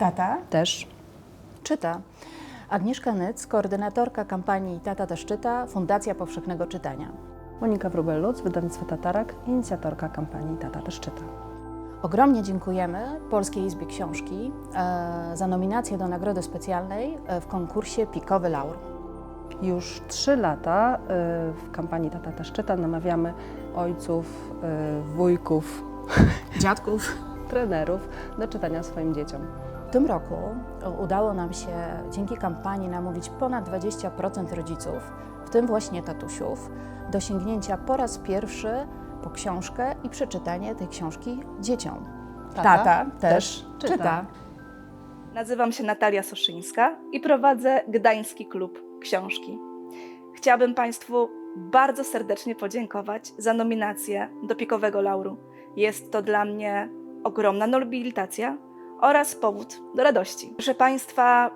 Tata Też. czyta. Agnieszka Nyc, koordynatorka kampanii Tata też czyta, Fundacja Powszechnego Czytania. Monika Wróbel-Lutz, wydawnictwo Tatarak, inicjatorka kampanii Tata też czyta. Ogromnie dziękujemy Polskiej Izbie Książki e, za nominację do nagrody specjalnej e, w konkursie Pikowy Laur. Już trzy lata y, w kampanii Tata też czyta namawiamy ojców, wujków, Dziadków. trenerów do czytania swoim dzieciom. W tym roku udało nam się dzięki kampanii namówić ponad 20% rodziców, w tym właśnie tatusiów, do sięgnięcia po raz pierwszy po książkę i przeczytanie tej książki dzieciom. Tata też czyta. czyta. Nazywam się Natalia Soszyńska i prowadzę Gdański Klub Książki. Chciałabym Państwu bardzo serdecznie podziękować za nominację do Pikowego Lauru. Jest to dla mnie ogromna nobilitacja oraz powód do radości. Proszę Państwa,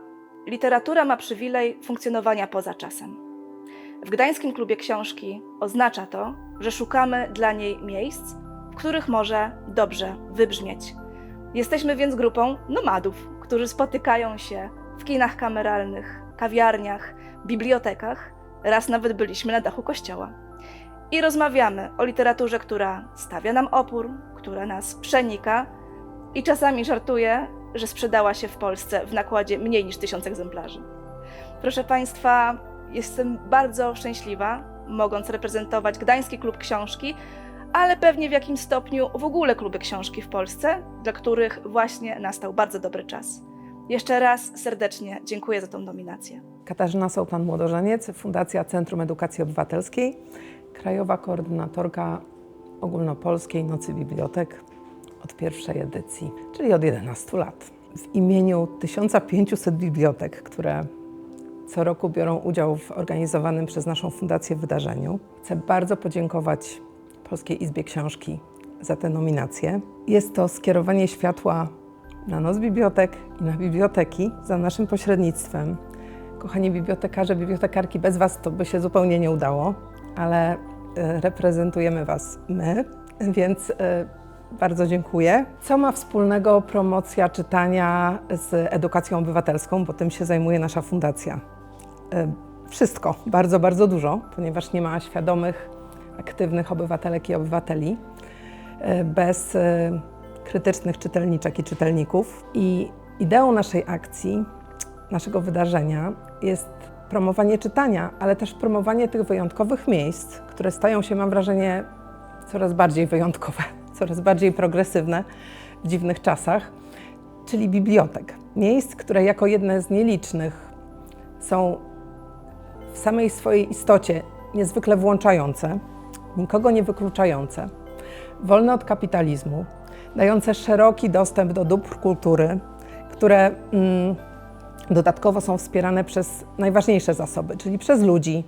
literatura ma przywilej funkcjonowania poza czasem. W Gdańskim Klubie Książki oznacza to, że szukamy dla niej miejsc, w których może dobrze wybrzmieć. Jesteśmy więc grupą nomadów, którzy spotykają się w kinach kameralnych, kawiarniach, bibliotekach, raz nawet byliśmy na dachu kościoła. I rozmawiamy o literaturze, która stawia nam opór, która nas przenika i czasami żartuje, że sprzedała się w Polsce w nakładzie mniej niż tysiąc egzemplarzy. Proszę Państwa, jestem bardzo szczęśliwa, mogąc reprezentować Gdański Klub Książki, ale pewnie w jakimś stopniu w ogóle kluby książki w Polsce, dla których właśnie nastał bardzo dobry czas. Jeszcze raz serdecznie dziękuję za tą nominację. Katarzyna Sołtan-Młodożeniec, Fundacja Centrum Edukacji Obywatelskiej, krajowa koordynatorka ogólnopolskiej Nocy Bibliotek od pierwszej edycji, czyli od 11 lat. W imieniu 1500 bibliotek, które co roku biorą udział w organizowanym przez naszą fundację wydarzeniu, chcę bardzo podziękować Polskiej Izbie Książki za tę nominację. Jest to skierowanie światła na Noc Bibliotek i na biblioteki za naszym pośrednictwem. Kochani bibliotekarze, bibliotekarki, bez Was to by się zupełnie nie udało, ale e, reprezentujemy Was my, więc e, bardzo dziękuję. Co ma wspólnego promocja czytania z edukacją obywatelską, bo tym się zajmuje nasza fundacja? E, Wszystko, bardzo, bardzo dużo, ponieważ nie ma świadomych, aktywnych obywatelek i obywateli e, bez e, krytycznych czytelniczek i czytelników. I ideą naszej akcji, naszego wydarzenia jest promowanie czytania, ale też promowanie tych wyjątkowych miejsc, które stają się, mam wrażenie, coraz bardziej wyjątkowe, coraz bardziej progresywne w dziwnych czasach, czyli bibliotek. Miejsc, które jako jedne z nielicznych są w samej swojej istocie niezwykle włączające, nikogo nie wykluczające, wolne od kapitalizmu, dające szeroki dostęp do dóbr kultury, które mm, dodatkowo są wspierane przez najważniejsze zasoby, czyli przez ludzi,